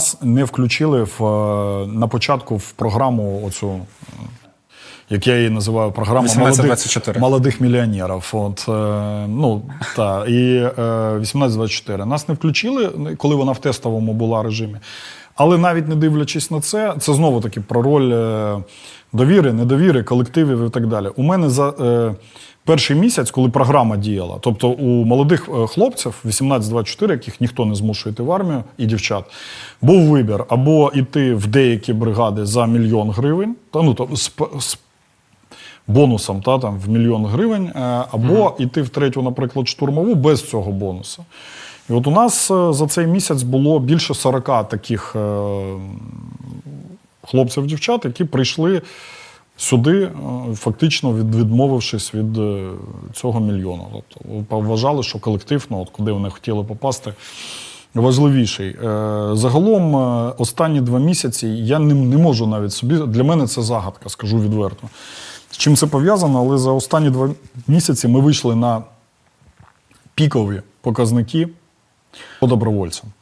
Нас не включили в, е, на початку в програму оцю. е, Як я її називаю, програма 18-24. молодих, молодих мільйонерів. От, е, ну, та, і е, 18-24. Нас не включили, коли вона в тестовому була режимі. Але навіть не дивлячись на це, це знову таки про роль е, довіри, недовіри, колективів і так далі. У мене за е, перший місяць, коли програма діяла, тобто у молодих е, хлопців 18-24, яких ніхто не змушує йти в армію, і дівчат, був вибір або йти в деякі бригади за мільйон гривень, та, ну, то, з, з бонусом та, там, в мільйон гривень, е, або йти в третю, наприклад, штурмову без цього бонусу. І от у нас е, за цей місяць було більше 40 таких е, хлопців-дівчат, які прийшли сюди, е, фактично від, відмовившись від цього мільйону. Тобто вважали, що колектив, ну, от куди вони хотіли попасти, важливіший. Загалом, останні два місяці я не, не можу навіть собі. Для мене це загадка, скажу відверто. З чим це пов'язано, але за останні два місяці ми вийшли на пікові показники по добровольцям.